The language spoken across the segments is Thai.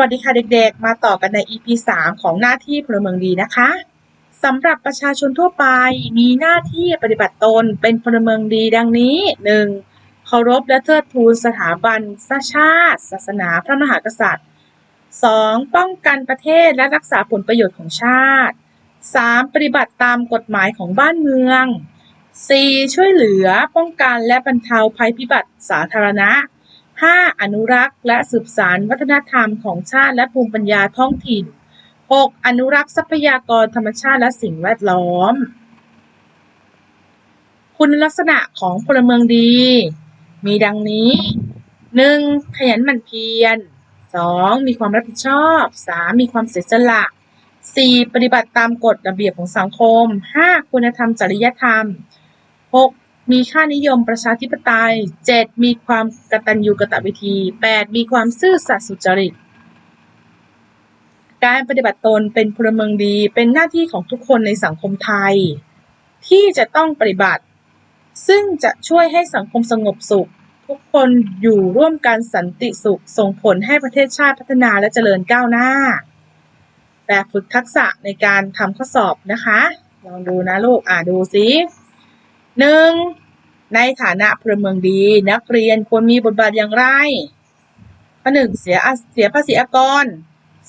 วัสดีค่ะเด็กๆ มาต่อกันใน EP 3 ของหน้าที่พลเมืองดีนะคะสำหรับประชาชนทั่วไปมีหน้าที่ปฏิบัติตนเป็นพลเมืองดีดังนี้ 1. เคารพและเทิดทูนสถาบันชาติ ศาสนาพระมหากษัตริย์ 2. ป้องกันประเทศและรักษาผลประโยชน์ของชาติ 3. ปฏิบัติตามกฎหมายของบ้านเมือง 4. ช่วยเหลือป้องกันและบรรเทาภัยพิบัติสาธารณะ 5. อนุรักษ์และสืบสานวัฒนธรรมของชาติและภูมิปัญญาท้องถิ่น 6. อนุรักษ์ทรัพยากรธรรมชาติและสิ่งแวดล้อม คุณลักษณะของพลเมืองดี มีดังนี้ 1. ขยันหมั่นเพียร 2. มีความรับผิดชอบ 3. มีความเสียสละ 4. ปฏิบัติตามกฎระเบียบของสังคม 5. คุณธรรมจริยธรรม 6. มีค่านิยมประชาธิปไตย 7. มีความกตัญญูกตเวที 8. มีความซื่อสัตย์สุจริต การปฏิบัติตนเป็นพลเมืองดี เป็นหน้าที่ของทุกคนในสังคมไทย ที่จะต้องปฏิบัติ ซึ่งจะช่วยให้สังคมสงบสุข ทุกคนอยู่ร่วมกันสันติสุข ส่งผลให้ประเทศชาติพัฒนาและเจริญก้าวหน้า แบบฝึกทักษะในการทำข้อสอบนะคะ ลองดูนะลูก อ่าดูสิ หนึ่งในฐานะพลเมืองดี นักเรียนควรมีบทบาทอย่างไรข้อหนึ่งเสียเสียภาษีอากร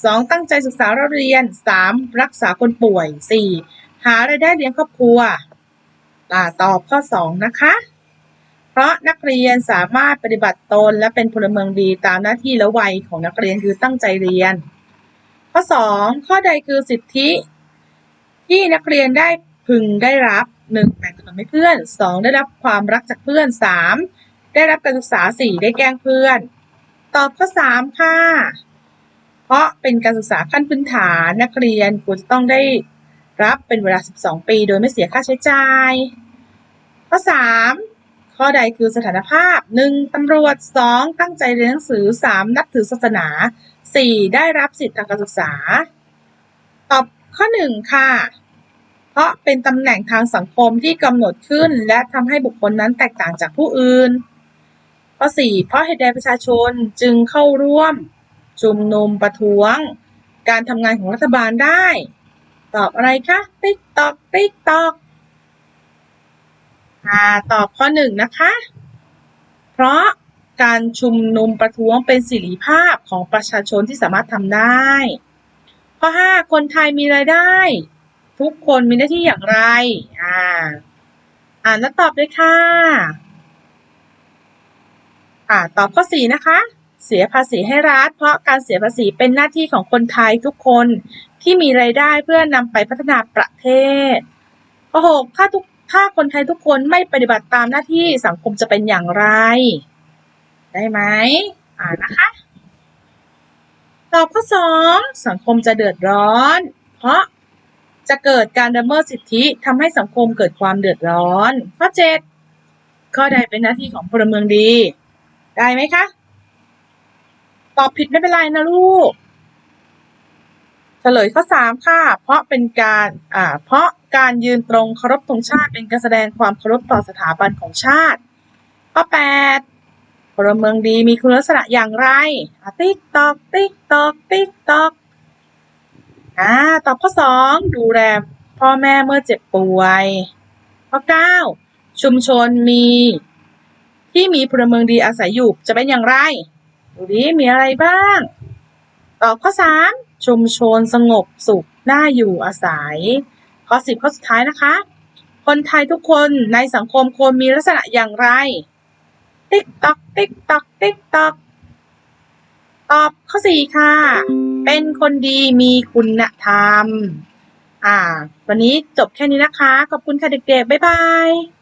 สองตั้งใจศึกษาเราเรียนสามรักษาคนป่วยสี่หารายได้เลี้ยงครอบครัวอ่าตอบข้อสองนะคะ เพราะนักเรียนสามารถปฏิบัติตนและเป็นพลเมืองดีตามหน้าที่และวัยของนักเรียนคือตั้งใจเรียน ข้อสองข้อใดคือสิทธิ ที่นักเรียนได้พึงได้รับหนึ่ง ให้เพื่อนสองได้รับความรักจากเพื่อนสามได้รับการศึกษาสี่ได้แกล้งเพื่อน ตอบข้อสามค่ะ เพราะเป็นการศึกษาขั้นพื้นฐานนักเรียนควรจะต้องได้รับเป็นเวลา 12 ปี โดยไม่เสียค่าใช้จ่าย ข้อ 3 ข้อใดคือสถานภาพ 1. ตำรวจ 2. ตั้งใจเรียนหนังสือ 3. นับถือศาสนา 4. ได้รับสิทธิทางการศึกษา ตอบข้อ 1 ค่ะ เพราะเป็นตำแหน่งทางสังคมที่กำหนดขึ้น และทำให้บุคคลนั้นแตกต่างจากผู้อื่น ข้อ 4 เพราะเหตุใดประชาชนจึงเข้าร่วมชุมนุมประท้วง การทำงานของรัฐบาลได้ ตอบอะไรคะ ติ๊กตอก ติ๊กตอกอ่าตอบข้อหนึ่งนะคะ เพราะการชุมนุมประท้วงเป็นสิริภาพของประชาชนที่สามารถทำได้ ข้อห้าคนไทยมีรายได้ ทุกคนมีหน้าที่อย่างไร อ่า อ่านแล้วตอบเลยค่ะ อ่า ตอบข้อสี่นะคะ เสียภาษีให้รัฐ เพราะการเสียภาษีเป็นหน้าที่ของคนไทยทุกคนที่มีรายได้เพื่อนำไปพัฒนาประเทศข้อหกถ้าทุกถ้าคนไทยทุกคนไม่ปฏิบัติตามหน้าที่สังคมจะเป็นอย่างไร ได้ไหมอ่านะคะตอบข้อสองสังคมจะเดือดร้อน เพราะ จะเกิดการละเมิดสิทธิทำให้สังคมเกิดความเดือดร้อน ข้อเจ็ดข้อใดเป็นหน้าที่ของพลเมืองดี ได้ไหมคะ ตอบผิดไม่เป็นไรนะลูกเฉลยข้อสามค่ะ เพราะเป็นการอ่าเพราะการยืนตรงเคารพธงชาติเป็นการแสดงความเคารพต่อสถาบันของชาติ ข้อแปดพลเมืองดีมีคุณลักษณะอย่างไรติ๊กตอกติ๊กตอกติ๊กตอก อ่าตอบข้อสองดูแลพ่อแม่เมื่อเจ็บป่วย ข้อเก้าชุมชนมี ที่มีพลเมืองดีอาศัยอยู่จะเป็นอย่างไรดูดิมีอะไรบ้าง ตอบข้อ3ชุมชนสงบสุขน่าอยู่อาศัย ข้อ10ข้อสุดท้ายนะคะ คนไทยทุกคนในสังคมควรมีลักษณะอย่างไร ติ๊กตอกติ๊กตอกติ๊กตอก ตอบข้อสี่ค่ะ เป็นคนดีมีคุณธรรม อ่า วันนี้จบแค่นี้นะคะ ขอบคุณค่ะเด็กๆ บ๊ายบาย